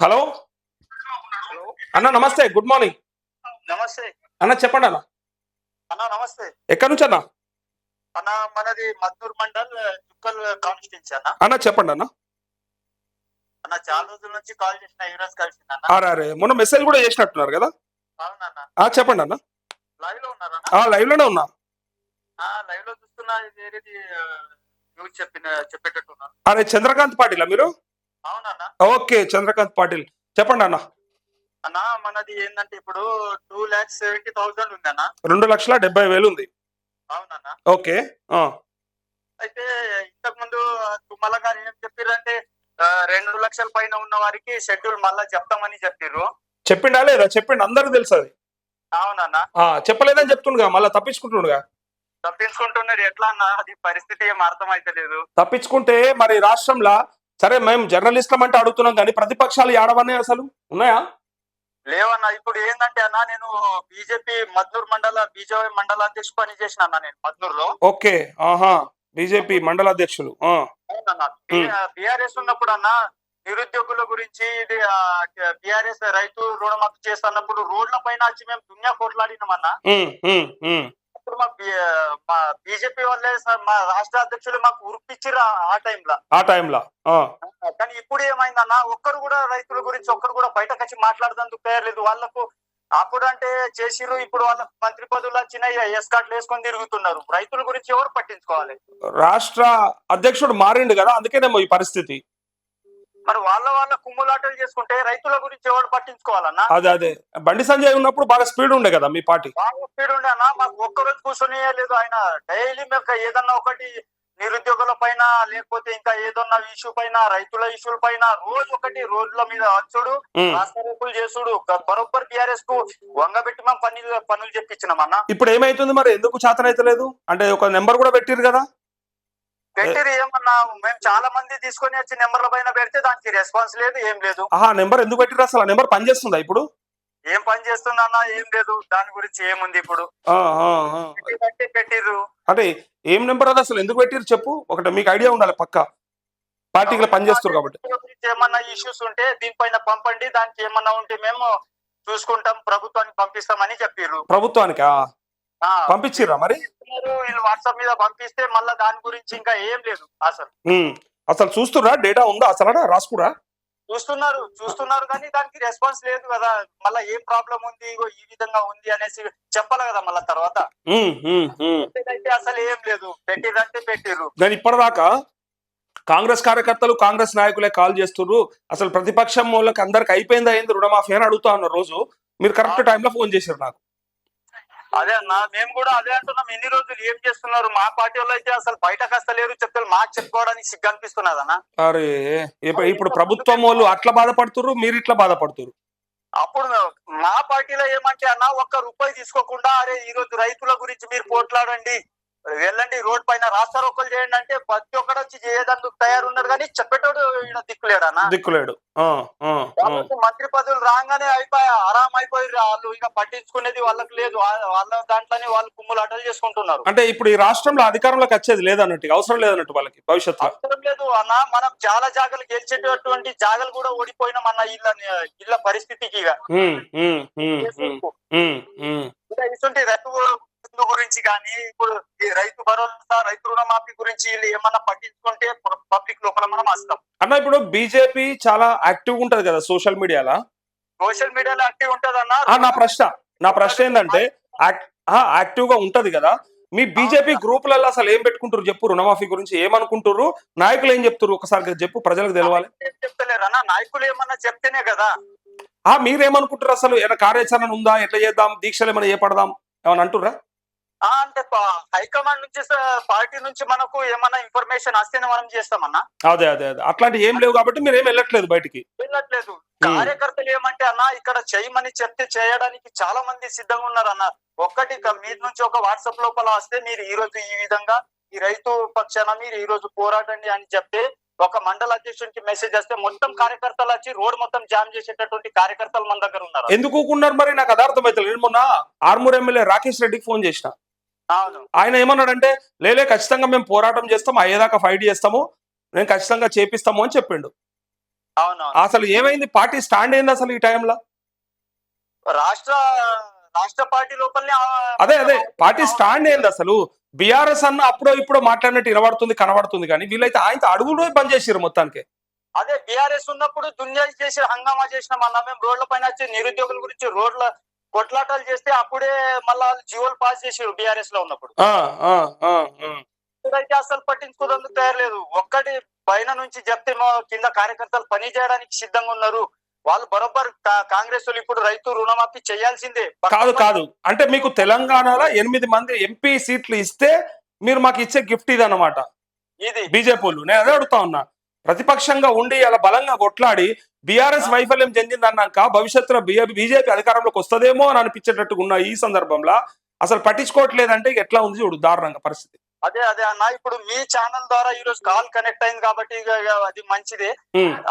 Hello? అన్న నమస్తే good morning. నమస్తే. అన్న చెప్పండి అన్న. అన్న నమస్తే. ఎక్కడి నుంచి అన్న? అన్న మనది మద్దూర్ మండల్ చుక్కల్ కాన్స్టిట్యున్సీ అన్న. అన్న చెప్పండి అన్న. అన్న చాలా రోజుల నుంచి కాల్ చేసిన ఈ రోజు కలిసింది అన్న. అరే మొన్న మెసేజ్ కూడా చేసినట్టున్నారు కదా? అవునన్న. ఆ చెప్పండి అన్న. లైవ్లో ఉన్నారన్న ఆ లైవ్లోనే ఉన్నా. లైవ్లో చూస్తున్నా ఇది వేరేది న్యూస్ చెప్పిన చెప్పేటట్టు ఉన్నారు. అరే చంద్రకాంత్ పాటిల్ మీరు? ఓకే చంద్రకాంత్ పాటిల్. చెప్పండి అన్న. అన్న మనది ఏంటంటే ఇప్పుడు టూ ల్యాక్స్ సెవెంటీ థౌసండ్ ఉంది అన్న రెండు లక్షల డెబ్బై వేలు ఉంది. అవునన్న. ఓకే అయితే ఇంతకు ముందు తుమ్మల గారు ఏం చెప్పారంటే రెండు లక్షల పైన ఉన్న వారికి షెడ్యూల్ మళ్ళా చెప్తామని చెప్పారు చెప్పిండా లేదా? చెప్పిండు అందరికి తెలుసు అది. అవునన్న. చెప్పలేదని చెప్తుండగా మళ్ళీ తప్పించుకుంటుండగా. తప్పించుకుంటున్నారు ఎట్లా అన్న? అది పరిస్థితి ఏం అర్థం అయితే తప్పించుకుంటే మరి రాష్ట్రంలో సరే మేము జర్నలిస్టులం అంటే అడుగుతున్నాం కానీ ప్రతిపక్షాలు ఏడవనే అసలు? ఉన్నాయా? లేవన్న ఇప్పుడు ఏంటంటే అన్న నేను బీజేపీ మద్నూర్ మండల బీజేపీ మండల అధ్యక్షుడు పని చేసిన అన్న నేను మద్నూర్లో ఓకే ఆహా బీజేపీ మండల అధ్యక్షులు బీఆర్ఎస్ ఉన్నప్పుడు అన్న నిరుద్యోగుల గురించి ఇది బీఆర్ఎస్ రైతు రుణమాఫీ చేస్తున్నప్పుడు రోడ్ల పైన వచ్చి మేము దునియా కొట్లాడినాం అప్పుడు మా మా బీజేపీ వాళ్ళే సార్ మా రాష్ట్ర అధ్యక్షులు మాకు ఉరిపిచ్చిర్రు ఆ- టైంలో. ఆ టైంలో కానీ ఇప్పుడు ఏమైందన్న ఒక్కరు కూడా రైతుల గురించి ఒక్కరు కూడా బయటకు వచ్చి మాట్లాడదందుకు తయారలేదు వాళ్ళకు అప్పుడు అంటే చేసిరు ఇప్పుడు వాళ్ళకు మంత్రి పదవులు వచ్చినాయి ఎస్కాట్లు వేసుకొని తిరుగుతున్నారు. రైతుల గురించి ఎవరు పట్టించుకోవాలి? రాష్ట్ర అధ్యక్షుడు మారిండు కదా అందుకేనేమో ఈ పరిస్థితి. మరి వాళ్ళ వాళ్ళ కుమ్ములాటలు చేసుకుంటే రైతుల గురించి ఎవరు పట్టించుకోవాలన్నా? అదే అదే. బండి సంజయ్ ఉన్నప్పుడు బాగా స్పీడ్ ఉండే కదా మీ పార్టీ? బాగా స్పీడ్ ఉండే అన్న మాకు ఒక్క రోజు కూర్చొని లేదు ఆయన. డైలీ మేము ఏదన్నా ఒకటి నిరుద్యోగుల పైన లేకపోతే ఇంకా ఏదన్నా ఇష్యూ పైన రైతుల ఇష్యూల పైన రోజు ఒకటి రోడ్ల మీద వచ్చుడు. రాస్తారోకులు చేసుడు. బరోబ్బర్ బిఆర్ఎస్కు వంగబెట్టి మేము పనులు పనులు చెప్పించినాం అన్న. ఇప్పుడు ఏమైతుంది మరి? ఎందుకు చేతనైతలేదు? అంటే ఒక నెంబర్ కూడా పెట్టిరు కదా? పెట్టిరు ఏమన్నా మేము చాలా మంది తీసుకొని వచ్చి నెంబర్ల పైన పెడితే దానికి రెస్పాన్స్ లేదు ఏం లేదు. ఆహా నెంబర్ ఎందుకు పెట్టిరు అసలు? నెంబర్ పనిచేస్తుందా ఇప్పుడు? ఏం పని చేస్తుందన్నా ఏం లేదు. దాని గురించి ఏముంది ఇప్పుడు? పెట్టిర్రు. అంటే ఏం నెంబర్ అది అసలు? ఎందుకు పెట్టిరు చెప్పు? ఒకటి మీకు ఐడియా ఉండాలి పక్క. పార్టీలో పనిచేస్తారు కాబట్టి. ఏమన్నా ఇష్యూస్ ఉంటే దీనిపైన పంపండి. దానికి ఏమన్నా ఉంటే మేము చూసుకుంటాం ప్రభుత్వానికి పంపిస్తామని చెప్పారు ప్రభుత్వానికి? పంపించిర్రా మరి? వీళ్ళు వాట్సాప్ మీద పంపిస్తే మళ్ళా దాని గురించి ఇంకా ఏం లేదు అసలు. అసలు చూస్తురా డేటా ఉందా అసలు రాసుకురా. చూస్తున్నారు చూస్తున్నారు కానీ దానికి రెస్పాన్స్ లేదు కదా. మళ్ళా ఏం ప్రాబ్లం ఉంది? ఇగో ఈ విధంగా ఉంది అనేసి చెప్పాలి కదా మళ్ళా తర్వాత. అసలు ఏం లేదు. పెట్టిరంటే పెట్టిర్రు. నేను ఇప్పటిదాకా కాంగ్రెస్ కార్యకర్తలు కాంగ్రెస్ నాయకులే కాల్ చేస్తుర్రు. అసలు ప్రతిపక్షం వాళ్ళకి అందరికి అయిపోయిందా అయింది రుణమాఫీ అని అడుగుతా ఉన్నారు రోజు. మీరు కరెక్ట్ టైంలో ఫోన్ చేశారు నాకు. అదే అన్న మేము కూడా అదే అంటున్నాం. ఎన్ని రోజులు ఏం చేస్తున్నారు? మా పార్టీ వాళ్ళు అయితే అసలు బయటకు వస్తలేరు చెప్తే మాకు చెప్పుకోవడానికి సిగ్గు అనిపిస్తున్నది అన్న. అరే ఇప్పుడు ప్రభుత్వం వాళ్ళు అట్లా బాధపడుతుర్రు మీరు ఇట్లా బాధపడుతుర్రు. అప్పుడు మా పార్టీలో ఏమంటే అన్న ఒక్క రూపాయి తీసుకోకుండా అరే ఈ రోజు రైతుల గురించి మీరు పోట్లాడండి. వెళ్ళండి రోడ్ పైన రాస్తారోకలు చేయండి అంటే ప్రతి ఒక్కడు వచ్చి చేయడానికి తయారున్నారు కానీ చెప్పేటోడు ఈయన దిక్కులేడు అన్న. దిక్కులేడు. మంత్రి పదవులు రాగానే అయిపోయా ఆరాం అయిపోయి వాళ్ళు ఇక పట్టించుకునేది వాళ్ళకి లేదు. వాళ్ళ దాంట్లోనే వాళ్ళు కుమ్ములు అటలు చేసుకుంటున్నారు. అంటే ఇప్పుడు ఈ రాష్ట్రంలో అధికారంలోకి వచ్చేది లేదన్నట్టు అవసరం లేదన్నట్టు వాళ్ళకి భవిష్యత్తులో. అవసరం లేదు అన్న మనం చాలా జాగాలు గెలిచేటటువంటి జాగాలు కూడా ఓడిపోయినాం అన్న ఇళ్ళ ఇళ్ళ పరిస్థితికి ఇక. ఉమ్, ఉమ్, రైతు గురించి కానీ ఇప్పుడు ఈ రైతు భరోసా రైతు రుణమాఫీ గురించి వీళ్ళు ఏమన్నా పట్టించుకుంటే పబ్లిక్ లోపల మనం వస్తాం అన్న ఇప్పుడు బీజేపీ చాలా యాక్టివ్ ఉంటది కదా సోషల్ మీడియాలో సోషల్ మీడియాలో యాక్టివ్ ఉంటదన్న? ఆ, నా ప్రశ్న నా ప్రశ్న ఏంటంటే యాక్టివ్గా ఉంటది కదా? మీ బీజేపీ గ్రూపులలో అసలు ఏం పెట్టుకుంటారు చెప్పు? రుణమాఫీ గురించి ఏమనుకుంటారు నాయకులు ఏం చెప్తారు ఒకసారి చెప్పు ప్రజలకు తెలవాలి. ఏం చెప్తలేరు అన్న నాయకులు ఏమన్నా చెప్తేనే కదా. ఆ మీరేమనుకుంటారు అసలు? ఏమైనా కార్యాచరణ ఉందా? ఎట్లా చేద్దాం? దీక్షలు ఏమైనా చేపడదాం? ఏమైనా అంటుర్రా? అంటే హైకమాండ్ నుంచి పార్టీ నుంచి మనకు ఏమన్నా ఇన్ఫర్మేషన్ వస్తేనే మనం చేస్తామన్నా? అదే అదే అదే. అట్లాంటి ఏం లేవు కాబట్టి మీరు ఏం వెళ్ళట్లేదు బయటికి. వెళ్ళట్లేదు. కార్యకర్తలు ఏమంటే అన్న ఇక్కడ చేయమని చెప్తే చేయడానికి చాలా మంది సిద్ధంగా ఉన్నారు అన్న. ఒక్కటి మీ నుంచి ఒక వాట్సాప్ లోపల వస్తే మీరు ఈ రోజు ఈ విధంగా ఈ రైతు పక్షాన మీరు ఈ రోజు పోరాటండి అని చెప్తే ఒక మండల అధ్యక్షునికి మెసేజ్ వస్తే మొత్తం కార్యకర్తలు వచ్చి రోడ్ మొత్తం జామ్ చేసేటటువంటి కార్యకర్తలు మన దగ్గర ఉన్నారు. ఎందుకు ఊకున్నారు మరి? నాకు అది అర్థమైతే నేను మొన్న ఆర్మూర్ ఎమ్మెల్యే రాకేష్ రెడ్డికి ఫోన్ చేసిన. ఆయన ఏమన్నాడంటే లేలే ఖచ్చితంగా మేము పోరాటం చేస్తాం అయ్యేదాకా ఫైట్ చేస్తాము నేను ఖచ్చితంగా చేపిస్తాము అని చెప్పిండు. అసలు ఏమైంది? పార్టీ స్టాండ్ ఏంది అసలు ఈ టైంలో? రాష్ట్ర రాష్ట్ర పార్టీ లోపలనే అదే అదే పార్టీ స్టాండ్ ఏంది అసలు. బీఆర్ఎస్ అన్న అప్పుడో ఇప్పుడో మాట్లాడినట్టు వినబడుతుంది కనబడుతుంది కానీ వీళ్ళైతే ఆయన అడుగులు బంద్ చేసారు మొత్తానికి. అదే బీఆర్ఎస్ ఉన్నప్పుడు దునియా చేసి హంగామా చేసినాం అన్న. మేము రోడ్ల పైన వచ్చి నిరుద్యోగుల గురించి రోడ్ల కొట్లాటాలు చేస్తే అప్పుడే మళ్ళా వాళ్ళు జీవోలు పాస్ చేసారు బీఆర్ఎస్లో ఉన్నప్పుడు. ఇప్పుడైతే అసలు పట్టించుకోవడానికి తయారలేదు. ఒక్కటి పైన నుంచి చెప్తే మా కింద కార్యకర్తలు పని చేయడానికి సిద్ధంగా ఉన్నారు. వాళ్ళు బరోబర్ కాంగ్రెస్ వాళ్ళు ఇప్పుడు రైతు రుణమాఫీ చేయాల్సిందే. కాదు కాదు. అంటే మీకు తెలంగాణలో ఎనిమిది మంది ఎంపీ సీట్లు ఇస్తే మీరు మాకు ఇచ్చే గిఫ్ట్ ఇది అన్నమాట ఇది. బీజేపీ నేను అదే అడుగుతా ఉన్నా. ప్రతిపక్షంగా ఉండి అలా బలంగా కొట్లాడి బీఆర్ఎస్ వైఫల్యం చెందింది అన్నాక భవిష్యత్తులో బీజేపీ అధికారంలోకి వస్తుందేమో అని అనిపించేటట్టుగా ఉన్న ఈ సందర్భంలో అసలు పట్టించుకోవట్లేదంటే ఎట్లా ఉంది చూడు దారుణంగా పరిస్థితి. అదే అదే అన్న ఇప్పుడు మీ ఛానల్ ద్వారా ఈ రోజు కాల్ కనెక్ట్ అయింది కాబట్టి అది మంచిదే.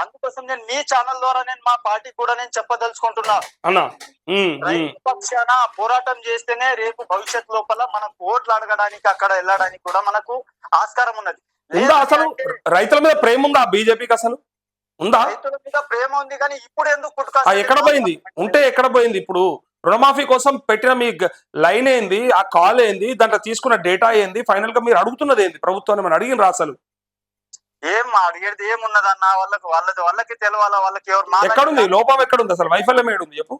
అందుకోసం నేను మీ ఛానల్ ద్వారా నేను మా పార్టీ కూడా నేను చెప్పదలుచుకుంటున్నా. పక్షాన పోరాటం చేస్తేనే రేపు భవిష్యత్ లోపల మనకు ఓట్లు అడగడానికి అక్కడ వెళ్ళడానికి కూడా మనకు ఆస్కారం ఉన్నది. ఉందా అసలు? రైతుల మీద ప్రేమ ఉందా బీజేపీకి అసలు? ఉందా? రైతుల మీద ప్రేమ ఉంది కానీ ఇప్పుడు ఎందుకు? ఎక్కడ పోయింది? ఉంటే ఎక్కడ పోయింది ఇప్పుడు? రుణమాఫీ కోసం పెట్టిన మీ లైన్ ఏంది? ఆ కాల్ ఏంది? దాంట్లో తీసుకున్న డేటా ఏంది? ఫైనల్గా మీరు అడుగుతున్నది ఏంది? ప్రభుత్వాన్ని మనం అడిగిన అసలు? ఏం అడిగేది ఏమున్నదన్న వాళ్ళకి వాళ్ళది వాళ్ళకి తెలవాలా? వాళ్ళకి ఎవరు ఎక్కడుంది? లోపం ఎక్కడుంది అసలు? వైఫల్యం ఏడుంది? చెప్పు.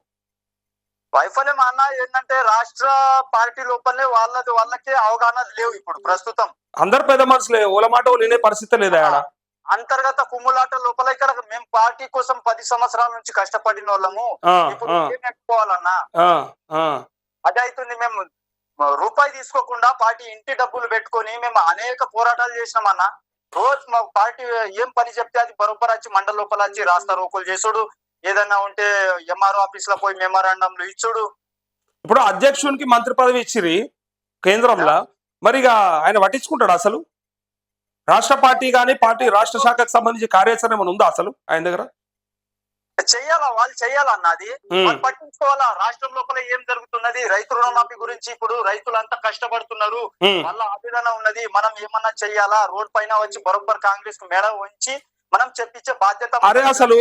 వైఫల్యం అన్న ఏంటంటే రాష్ట్ర పార్టీ లోపలనే వాళ్ళది వాళ్ళకి అవగాహన లేవు ఇప్పుడు ప్రస్తుతం. అందరు పెద్ద మనుషులే ఓల మాట పరిస్థితి లేదా అంతర్గత కుమ్ములాట లోపల ఇక్కడ మేము పార్టీ కోసం పది సంవత్సరాల నుంచి కష్టపడిన వాళ్ళము. ఇప్పుడు ఆ. అదే అవుతుంది మేము రూపాయి తీసుకోకుండా పార్టీ ఇంటి డబ్బులు పెట్టుకొని మేము అనేక పోరాటాలు చేసినామన్నా రోజు మా పార్టీ ఏం పని చెప్తే అది బరోబర్ వచ్చి మండల లోపల వచ్చి రాస్తా రోకులు చేసుడు. ఏదన్నా ఉంటే ఎంఆర్ఓ ఆఫీస్లో పోయి మెమరాండంలు ఇచ్చుడు. ఇప్పుడు అధ్యక్షునికి మంత్రి పదవి ఇచ్చిరి కేంద్రంలో. మరి ఇక ఆయన పట్టించుకుంటాడు అసలు? రాష్ట్ర పార్టీ కానీ పార్టీ రాష్ట్ర శాఖకు సంబంధించి కార్యాచరణ ఏమైనా ఉందా అసలు ఆయన దగ్గర? చెయ్యాలా వాళ్ళు? ఉమ్, వాళ్ళు పట్టించుకోవాలా? రాష్ట్రం లోపల ఏం జరుగుతున్నది? రైతు రుణమాఫీ గురించి ఇప్పుడు రైతులంతా కష్టపడుతున్నారు. వాళ్ళ ఆవేదన ఉన్నది. మనం ఏమన్నా చెయ్యాలా? రోడ్ పైన వచ్చి బరోబర్ కాంగ్రెస్కు మెడ ఉంచి మనం చెప్పించే బాధ్యత అరే అసలు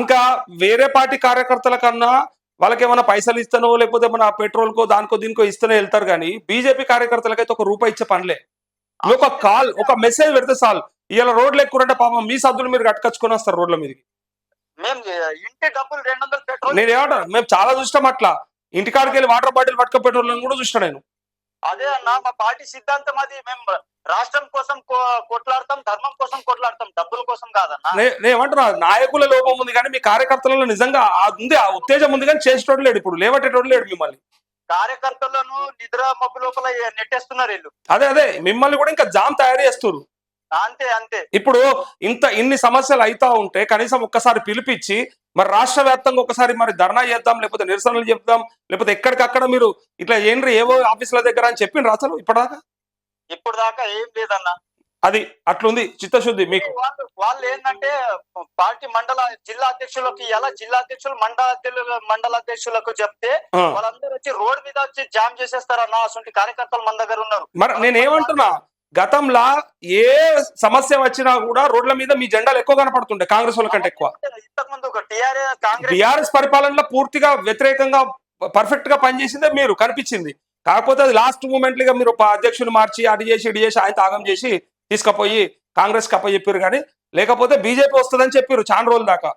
ఇంకా వేరే పార్టీ కార్యకర్తల కన్నా వాళ్ళకి ఏమైనా పైసలు ఇస్తానో లేకపోతే మన పెట్రోల్ కో దానికో దీనికో ఇస్తేనే వెళ్తారు కానీ బీజేపీ కార్యకర్తలకైతే ఒక రూపాయి ఇచ్చే పనిలే. ఒక కాల్ ఒక మెసేజ్ పెడితే చాలు. ఇలా రోడ్లు ఎక్కురంటే పాపం మీ సద్దులు మీరు కట్టుకొచ్చుకొని వస్తారు రోడ్ల మీదకి. మేము ఇంటి డబ్బులు రెండు వందలు పెట్రోల్ నేను ఏమంటా మేము చాలా చూస్తాం అట్లా. ఇంటికాడికి వెళ్ళి వాటర్ బాటిల్ పట్టుక పెట్రోల్ కూడా చూస్తా నేను. అదే అన్న మా పార్టీ సిద్ధాంతం అది. మేము రాష్ట్రం కోసం కొట్లాడతాం ధర్మం కోసం కొట్లాడతాం. డబ్బుల కోసం కాదన్న. నే- నేను ఏమంటున్నా నాయకుల లోపం ఉంది కానీ మీ కార్యకర్తలలో నిజంగా ఉంది. ఆ ఉత్తేజం ఉంది కానీ చేసేటోడు లేడు ఇప్పుడు. లేవటేటోడు లేడు మిమ్మల్ని. కార్యకర్తలను నిద్ర మబ్బు లోపల నెట్టేస్తున్నారు వీళ్ళు. అదే అదే. మిమ్మల్ని కూడా ఇంకా జామ్ తయారు చేస్తారు అంతే అంతే. ఇప్పుడు ఇంత ఇన్ని సమస్యలు అయితా ఉంటే కనీసం ఒక్కసారి పిలిపించి మరి రాష్ట్ర వ్యాప్తంగా ఒకసారి మరి ధర్నా చేద్దాం లేకపోతే నిరసనలు చెప్దాం లేకపోతే ఎక్కడికక్కడ మీరు ఇట్లా ఏంటి ఏవో ఆఫీసుల దగ్గర అని చెప్పిండ్రు అసలు ఇప్పటిదాకా? ఇప్పుడు దాకా ఏం లేదన్న. అది అట్లుంది చిత్తశుద్ధి మీకు. వాళ్ళు ఏంటంటే పార్టీ మండల జిల్లా అధ్యక్షులకి ఎలా జిల్లా అధ్యక్షులు మండల మండల అధ్యక్షులకు చెప్తే. వాళ్ళందరూ వచ్చి రోడ్ మీద వచ్చి జామ్ చేసేస్తారన్న అసలు కార్యకర్తలు మన దగ్గర ఉన్నారు. మరి నేనేమంటున్నా? గతంలో ఏ సమస్య వచ్చినా కూడా రోడ్ల మీద మీ జెండాలు ఎక్కువ కనపడుతుండే కాంగ్రెస్ వాళ్ళ కంటే ఎక్కువ. టీఆర్ఎస్ బీఆర్ఎస్ పరిపాలనలో పూర్తిగా వ్యతిరేకంగా పర్ఫెక్ట్గా పనిచేసిందే మీరు కనిపించింది. కాకపోతే అది లాస్ట్ మూమెంట్గా మీరు అధ్యక్షుని మార్చి అటు చేసి ఇటు చేసి ఆయన తాగం చేసి తీసుకుపోయి కాంగ్రెస్ కప్ప చెప్పారు కానీ లేకపోతే బీజేపీ వస్తుందని చెప్పారు చాలా రోజుల దాకా.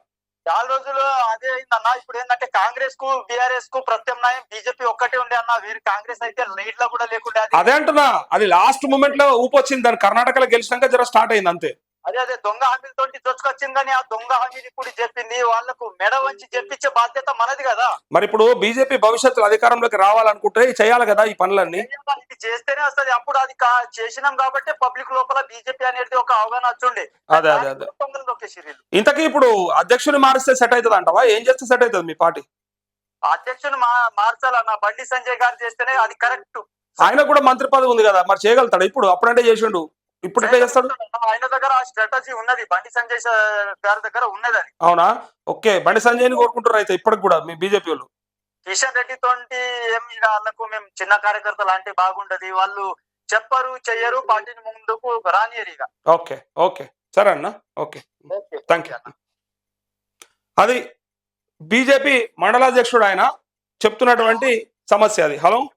చాలా రోజులు అదే అయిందన్న. ఇప్పుడు ఏంటంటే కాంగ్రెస్కు బీఆర్ఎస్కు ప్రత్యామ్నాయం బీజేపీ ఒక్కటే ఉండే అన్న. వేరే కాంగ్రెస్ అయితే లీడ్లో కూడా లేకుండా అదే. అంటున్నా. అది లాస్ట్ మూమెంట్లో ఊపొచ్చింది దాని కర్ణాటకలో గెలిచినాక జర స్టార్ట్ అయింది అంతే. అదే అదే దొంగ హామీలతో దొచ్చుకొచ్చింది కానీ ఆ దొంగ హామీలు ఇప్పుడు చెప్పింది వాళ్ళకు మెడ వంచి చెప్పించే బాధ్యత మనది కదా. మరి ఇప్పుడు బీజేపీ భవిష్యత్తులో అధికారంలోకి రావాలనుకుంటే చేయాలి కదా ఈ పనులన్నీ? ఇది చేస్తేనే వస్తది. అప్పుడు అది చేసినాం కాబట్టి పబ్లిక్ లోపల బీజేపీ అనేది ఒక అవగాహన వచ్చుండే అదే, అదే, అదే. ఇంతకీ ఇప్పుడు అధ్యక్షుని మారిస్తే సెట్ అవుతుంది అంటవా? ఏం చేస్తే సెట్ అవుతుంది మీ పార్టీ? అధ్యక్షుని మార్చాలన్న బండి సంజయ్ గారు చేస్తేనే అది కరెక్ట్. ఆయన కూడా మంత్రి పదవి ఉంది కదా. మరి చేయగలుగుతాడు? ఇప్పుడు అప్పుడంటే చేసిండు. ఇప్పుడు ఎట్లా చేస్తాడు ఆయన దగ్గర ఆ స్ట్రాటజీ ఉన్నది. బండి సంజయ్ గారి దగ్గర ఉన్నది అది. అవునా? ఓకే బండి సంజయ్ని కోరుకుంటారు అయితే ఇప్పటికి కూడా మీ బీజేపీ వాళ్ళు. కిషన్ రెడ్డి తోటి ఏం ఇక వాళ్ళకు మేము చిన్న కార్యకర్తలు అంటే బాగుంటది వాళ్ళు చెప్పరు చెయ్యరు పార్టీని ముందుకు రానియరు ఇక. Okay okay. సరే అన్న ఓకే. Thank you. అది బీజేపీ మండలాధ్యక్షుడు ఆయన చెప్తున్నటువంటి సమస్య అది. హలో?